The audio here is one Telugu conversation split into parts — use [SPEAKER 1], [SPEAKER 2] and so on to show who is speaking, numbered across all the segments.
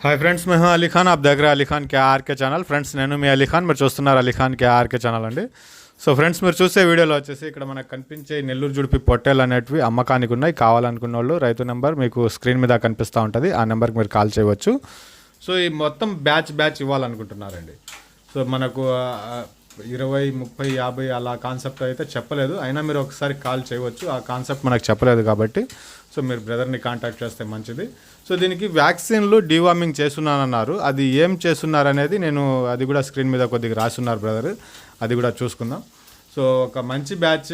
[SPEAKER 1] హాయ్ ఫ్రెండ్స్ మేము అలీ ఖాన్ ఆప్ దగ్గర Ali Khan KRK channel friends నేను మీ అలీ ఖాన్ మీరు చూస్తున్నారు Ali Khan K RK channel అండి సో ఫ్రెండ్స్ మీరు చూసే వీడియోలో వచ్చేసి ఇక్కడ మనకు కనిపించే నెల్లూరు జుడిపి పొట్టేలు అనేటివి అమ్మకానికి ఉన్నాయి కావాలనుకున్న వాళ్ళు రైతు నెంబర్ మీకు స్క్రీన్ మీద కనిపిస్తూ ఉంటుంది ఆ నెంబర్కి మీరు కాల్ చేయవచ్చు సో ఈ మొత్తం బ్యాచ్ బ్యాచ్ ఇవ్వాలనుకుంటున్నారండి సో మనకు ఇరవై ముప్పై యాభై అలా కాన్సెప్ట్ అయితే చెప్పలేదు. అయినా మీరు ఒకసారి కాల్ చేయవచ్చు. ఆ కాన్సెప్ట్ మనకు చెప్పలేదు కాబట్టి. సో మీరు బ్రదర్ని కాంటాక్ట్ చేస్తే మంచిది. సో దీనికి వ్యాక్సిన్లు డివార్మింగ్ చేస్తున్నానన్నారు. అది ఏం చేస్తున్నారు అనేది నేను అది కూడా స్క్రీన్ మీద కొద్దిగా రాసున్నారు బ్రదర్ అది కూడా చూసుకుందాం. సో ఒక మంచి బ్యాచ్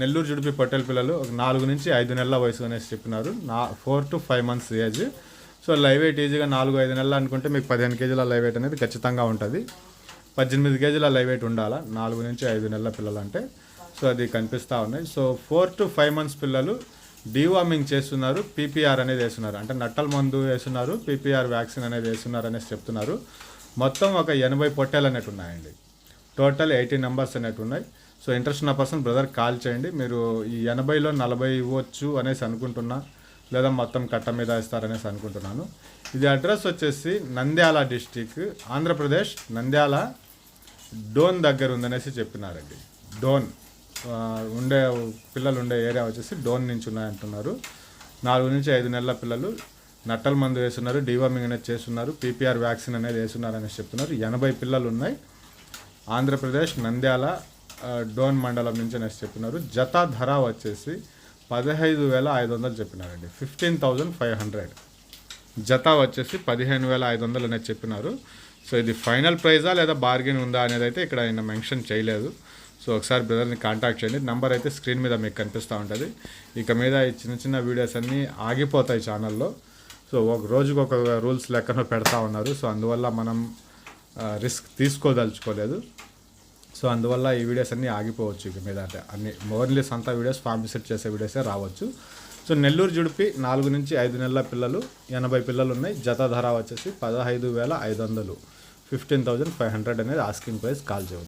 [SPEAKER 1] నెల్లూరు జుడిపి పొట్టెల పిల్లలు ఒక నాలుగు నుంచి ఐదు నెలల వయసు అనేసి చెప్పినారు. నా four to five months age so live weight ఈజీగా నాలుగు ఐదు నెలలు అనుకుంటే మీకు పదిహేను కేజీల లైవ్ వెయిట్ అనేది ఖచ్చితంగా ఉంటుంది. పద్దెనిమిది కేజీల లైవ్ వెయిట్ ఉండాలా? నాలుగు నుంచి ఐదు నెలల పిల్లలు అంటే సో అది కనిపిస్తూ ఉన్నాయి. So four to five months పిల్లలు డీవార్మింగ్ చేస్తున్నారు పీపీఆర్ అనేది వేస్తున్నారు. అంటే నట్టల మందు వేస్తున్నారు పీపీఆర్ వ్యాక్సిన్ అనేది వేస్తున్నారు అనేసి చెప్తున్నారు. మొత్తం ఒక ఎనభై పొట్టేలు అనేవి ఉన్నాయండి. టోటల్ ఎయిటీ నెంబర్స్ అనేవి ఉన్నాయి. సో ఇంట్రెస్ట్ ఉన్న పర్సన్ బ్రదర్ కాల్ చేయండి. మీరు ఈ ఎనభైలో నలభై ఇవ్వచ్చు అనేసి అనుకుంటున్నా లేదా మొత్తం కట్ట మీద ఇస్తారనేసి అనుకుంటున్నాను. ఇది అడ్రస్ వచ్చేసి నంద్యాల డిస్టిక్ ఆంధ్రప్రదేశ్ నంద్యాల డోన్ దగ్గర ఉందనేసి చెప్పినారండి. డోన్ ఉండే పిల్లలు ఉండే ఏరియా వచ్చేసి డోన్ నుంచి ఉన్నాయంటున్నారు నాలుగు నుంచి ఐదు నెలల పిల్లలు నట్టల మందు వేస్తున్నారు డివామింగ్ అనేది చేస్తున్నారు పీపీఆర్ వ్యాక్సిన్ అనేది వేస్తున్నారు అనేసి చెప్తున్నారు. ఎనభై పిల్లలు ఉన్నాయి ఆంధ్రప్రదేశ్ నంద్యాల డోన్ మండలం నుంచి అనేసి చెప్పినారు. జత ధర వచ్చేసి పదహైదు వేల ఐదు వందలు చెప్పినారండి. Fifteen thousand five hundred. జత వచ్చేసి పదిహేను వేల ఐదు వందలు అనేది చెప్పినారు. సో ఇది ఫైనల్ ప్రైజా లేదా బార్గెన్ ఉందా అనేది అయితే ఇక్కడ ఆయన మెన్షన్ చేయలేదు. సో ఒకసారి బ్రదర్ని కాంటాక్ట్ చేయండి. నంబర్ అయితే స్క్రీన్ మీద మీకు కనిపిస్తూ ఉంటుంది. ఇక మీద ఈ చిన్న చిన్న వీడియోస్ అన్నీ ఆగిపోతాయి ఛానల్లో. సో ఒక రోజుకు ఒక రూల్స్ లెక్కన పెడతా ఉన్నారు. సో అందువల్ల మనం రిస్క్ తీసుకోదలుచుకోలేదు. సో అందువల్ల ఈ వీడియోస్ అన్నీ ఆగిపోవచ్చు ఇక మీద. అంటే అన్ని మోర్లీ సొంత వీడియోస్ ఫార్మ్ విజిట్ చేసే వీడియోసే రావచ్చు. సో నెల్లూరు జుడిపి నాలుగు నుంచి ఐదు నెలల పిల్లలు ఎనభై పిల్లలు ఉన్నాయి జత ధర వచ్చేసి పదహైదు వేల ఐదు వందలు. ఫిఫ్టీన్ థౌజండ్ ఫైవ్ హండ్రెడ్ అనేది ఆస్కింగ్ ప్రైస్ కాల్ చేయవచ్చు